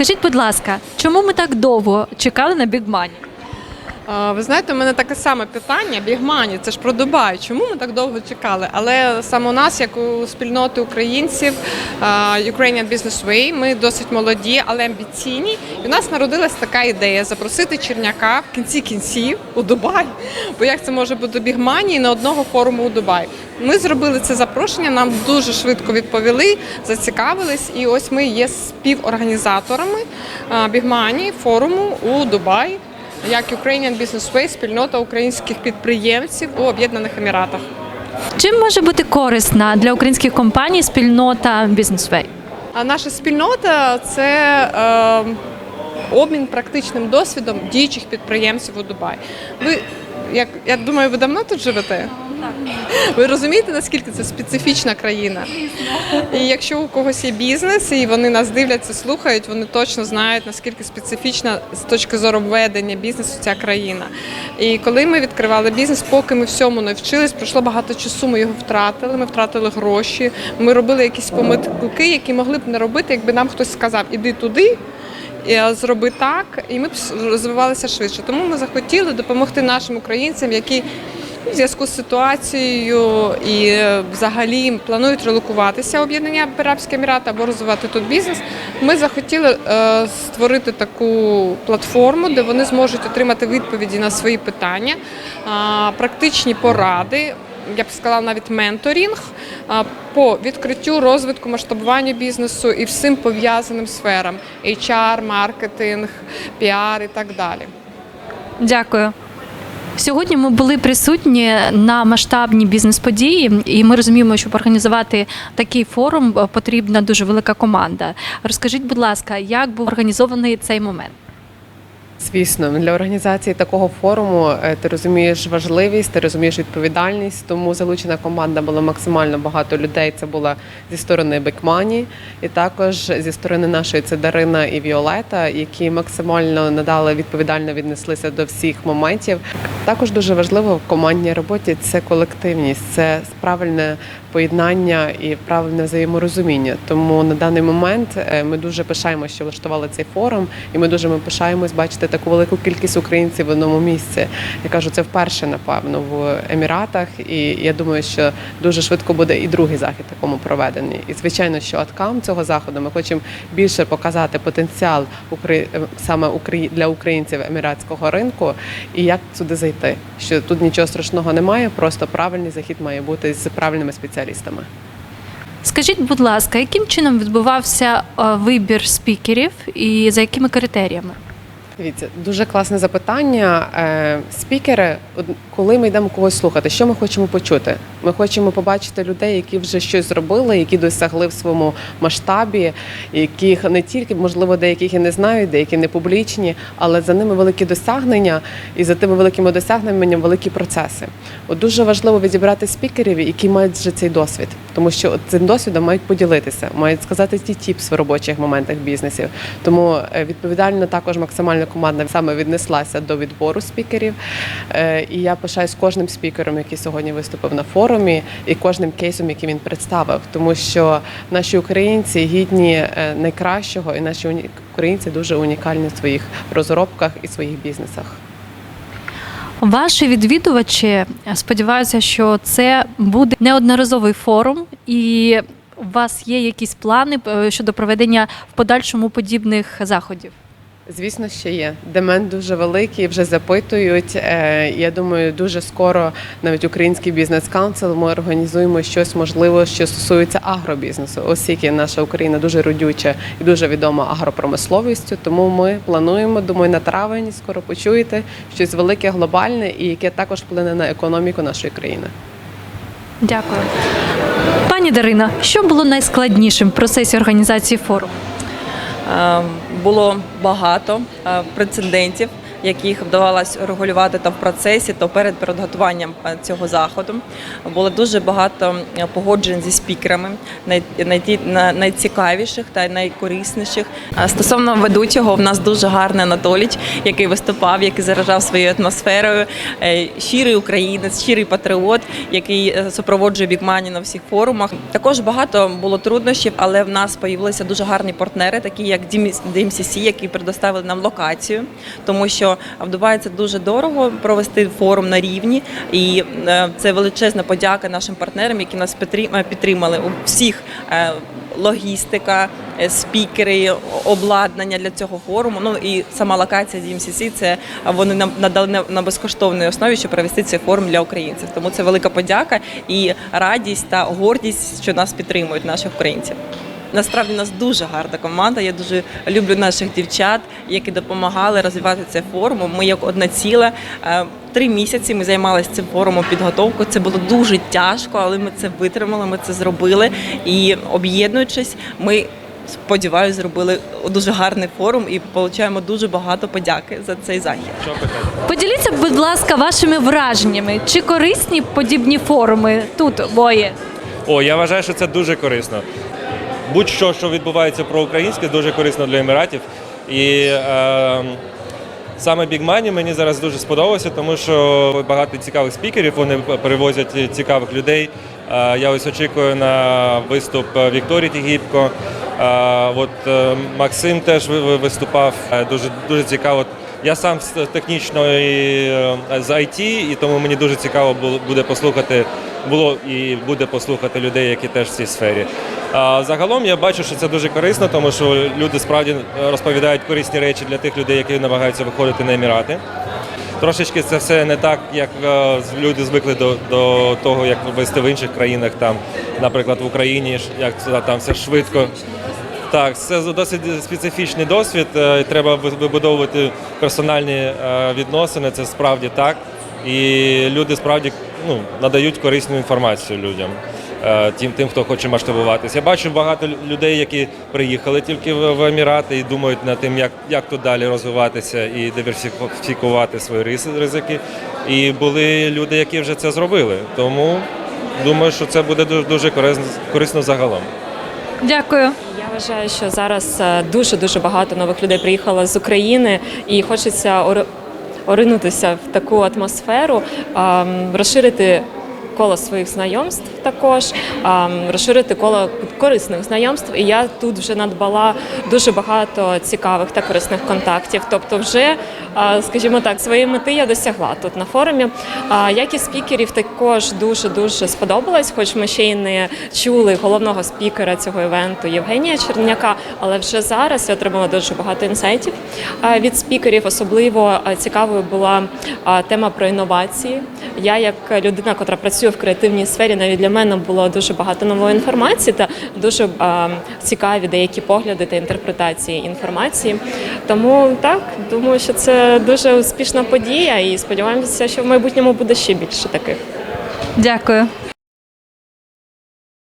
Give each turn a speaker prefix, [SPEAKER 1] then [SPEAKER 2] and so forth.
[SPEAKER 1] Скажіть, будь ласка, чому ми так довго чекали на Big Money?
[SPEAKER 2] Ви знаєте, у мене таке саме питання. Бігмані, це ж про Дубай. Чому ми так довго чекали? Але саме у нас, як у спільноти українців, Ukrainian Business Way, ми досить молоді, але амбіційні. І у нас народилась така ідея запросити Черняка в кінці кінців у Дубай. Бо як це може бути бігмані на одного форуму у Дубай? Ми зробили це запрошення, нам дуже швидко відповіли, зацікавились, і ось ми є співорганізаторами бігмані форуму у Дубаї як Ukrainian Business Way, спільнота українських підприємців у Об'єднаних Еміратах.
[SPEAKER 1] Чим може бути корисна для українських компаній спільнота Businessway?
[SPEAKER 2] А наша спільнота це е, обмін практичним досвідом діючих підприємців у Дубаї. Ви як я думаю, ви давно тут живете? Ви розумієте, наскільки це специфічна країна? І якщо у когось є бізнес, і вони нас дивляться, слухають, вони точно знають, наскільки специфічна з точки зору ведення бізнесу ця країна. І коли ми відкривали бізнес, поки ми всьому не вчились, пройшло багато часу. Ми його втратили. Ми втратили гроші. Ми робили якісь помилки, які могли б не робити, якби нам хтось сказав, іди туди. і Зроби так, і ми б розвивалися швидше. Тому ми захотіли допомогти нашим українцям, які в зв'язку з ситуацією і е, взагалі планують релокуватися об'єднання Арабські Емірати або розвивати тут бізнес. Ми захотіли е, створити таку платформу, де вони зможуть отримати відповіді на свої питання, практичні поради. Я б сказала навіть менторінг по відкриттю, розвитку, масштабуванню бізнесу і всім пов'язаним сферам HR, маркетинг, піар і так далі.
[SPEAKER 1] Дякую. Сьогодні ми були присутні на масштабній бізнес-події, і ми розуміємо, щоб організувати такий форум, е, потрібна дуже велика команда. Розкажіть, будь ласка, як був організований цей момент?
[SPEAKER 3] Звісно, для організації такого форуму е, ти розумієш важливість, ти розумієш відповідальність. Тому залучена команда було максимально багато людей. Це була зі сторони Бекмані, і також зі сторони нашої це Дарина і Віолета, які максимально надали відповідально віднеслися до всіх моментів. Також дуже важливо в командній роботі це колективність, це правильне поєднання і правильне взаєморозуміння. Тому на даний момент е, ми дуже пишаємося, що влаштували цей форум, і ми дуже ми пишаємось бачити таку велику кількість українців в одному місці. Я кажу, це вперше, напевно, в Еміратах, і я думаю, що дуже швидко буде і другий захід такому проведений. І звичайно, що аткам цього заходу ми хочемо більше показати потенціал е, саме для українців еміратського ринку і як сюди зайти. Що тут нічого страшного немає, просто правильний захід має бути з правильними спеціалістами.
[SPEAKER 1] Скажіть, будь ласка, яким чином відбувався е, вибір спікерів і за якими критеріями?
[SPEAKER 3] Дивіться, дуже класне запитання. Е, Спікери, коли ми йдемо когось слухати, що ми хочемо почути? Ми хочемо побачити людей, які вже щось зробили, які досягли в своєму масштабі, яких не тільки можливо деяких і не знають, деякі не публічні, але за ними великі досягнення, і за тими великими досягненнями великі процеси. От дуже важливо відібрати спікерів, які мають вже цей досвід, тому що цим досвідом мають поділитися, мають сказати ті тіпс в робочих моментах бізнесів. Тому е, відповідально також максимальна команда саме віднеслася до відбору спікерів. Е, І я пишаюсь кожним спікером, який сьогодні виступив на форумі, і кожним кейсом, який він представив, тому що наші українці гідні е, найкращого, і наші українці дуже унікальні в своїх розробках і своїх бізнесах.
[SPEAKER 1] Ваші відвідувачі е, сподіваються, що це буде неодноразовий форум, і у вас є якісь плани щодо проведення в подальшому подібних заходів.
[SPEAKER 3] Звісно, що є. Демент дуже великий, вже запитують. Е, Я думаю, дуже скоро навіть український бізнес каунсил ми організуємо щось можливо, що стосується агробізнесу, оскільки наша Україна дуже родюча і дуже відома агропромисловістю. Тому ми плануємо, думаю, на травень скоро почуєте щось велике, глобальне і яке також вплине на економіку нашої країни.
[SPEAKER 1] Дякую. Пані Дарина, що було найскладнішим в процесі організації форуму?
[SPEAKER 4] Було багато е, прецедентів, яких вдавалось регулювати то в процесі, то перед підготуванням е, цього заходу. Було дуже багато е, погоджень зі спікерами, найцікавіших та найкорисніших. Стосовно ведучого, в нас дуже гарний Анатоліч, який виступав, який заражав своєю атмосферою. Е, Щирий українець, щирий патріот, який е, супроводжує Бікмані на всіх форумах. Також багато було труднощів, але в нас з'явилися дуже гарні партнери, такі як DMCC, які предоставили нам локацію, тому що в Дубаї це дуже дорого провести форум на рівні, і е, це величезна подяка нашим партнерам, які нас е, підтримали у всіх. е, Логістика, спікери, обладнання для цього форуму. Ну і сама локація DMCC, це вони нам надали на- на безкоштовній основі, щоб провести цей форум для українців. Тому це велика подяка і радість та гордість, що нас підтримують наших українців. Насправді у нас дуже гарна команда. Я дуже люблю наших дівчат, які допомагали розвивати цей форум. Ми як одна ціла. Е, Три місяці ми займалися цим форумом підготовкою. Це було дуже тяжко, але ми це витримали, ми це зробили. І об'єднуючись, ми сподіваюся, зробили дуже гарний форум і отримуємо дуже багато подяки за цей захід.
[SPEAKER 1] Поділіться, будь ласка, вашими враженнями. Чи корисні подібні форуми тут бої?
[SPEAKER 5] О, я вважаю, що це дуже корисно. Будь-що, що відбувається про українське, дуже корисно для еміратів. І е, саме Big Money мені зараз дуже сподобалося, тому що багато цікавих спікерів, вони перевозять цікавих людей. Е, я ось очікую на виступ Вікторії Тігіпко. Е, от е, Максим теж ви- ви- виступав. Е, Дуже дуже цікаво. Я сам з технічної е, з IT, і тому мені дуже цікаво буде послухати було і буде послухати людей, які теж в цій сфері. А загалом я бачу, що це дуже корисно, тому що люди справді е, розповідають корисні речі для тих людей, які намагаються виходити на емірати. Трошечки це все не так, як е, люди звикли до, до того, як вести в інших країнах, там, наприклад, в Україні, як там все швидко. Так, це досить специфічний досвід. е, Треба вибудовувати персональні е, відносини. Це справді так. І люди справді ну, надають корисну інформацію людям, е, тим, тим, хто хоче масштабуватися. Я бачу багато людей, які приїхали тільки в, Емірати і думають над тим, як, як тут далі розвиватися і диверсифікувати свої ризики. І були люди, які вже це зробили. Тому думаю, що це буде дуже, корисно загалом.
[SPEAKER 1] Дякую.
[SPEAKER 6] Я вважаю, що зараз дуже дуже багато нових людей приїхало з України і хочеться ори- оринутися в таку атмосферу, розширити коло своїх знайомств також, розширити коло корисних знайомств. І я тут вже надбала дуже багато цікавих та корисних контактів. Тобто, вже, скажімо так, своєї мети я досягла тут на форумі. Якість спікерів також дуже дуже сподобалась, хоч ми ще й не чули головного спікера цього івенту Євгенія Черняка, але вже зараз я отримала дуже багато інсайтів від спікерів. Особливо цікавою була тема про інновації. Я, як людина, яка працює в креативній сфері, навіть для мене було дуже багато нової інформації та дуже цікаві деякі погляди та інтерпретації інформації. Тому так думаю, що дуже успішна подія, і сподіваємося, що в майбутньому буде ще більше таких.
[SPEAKER 1] Дякую.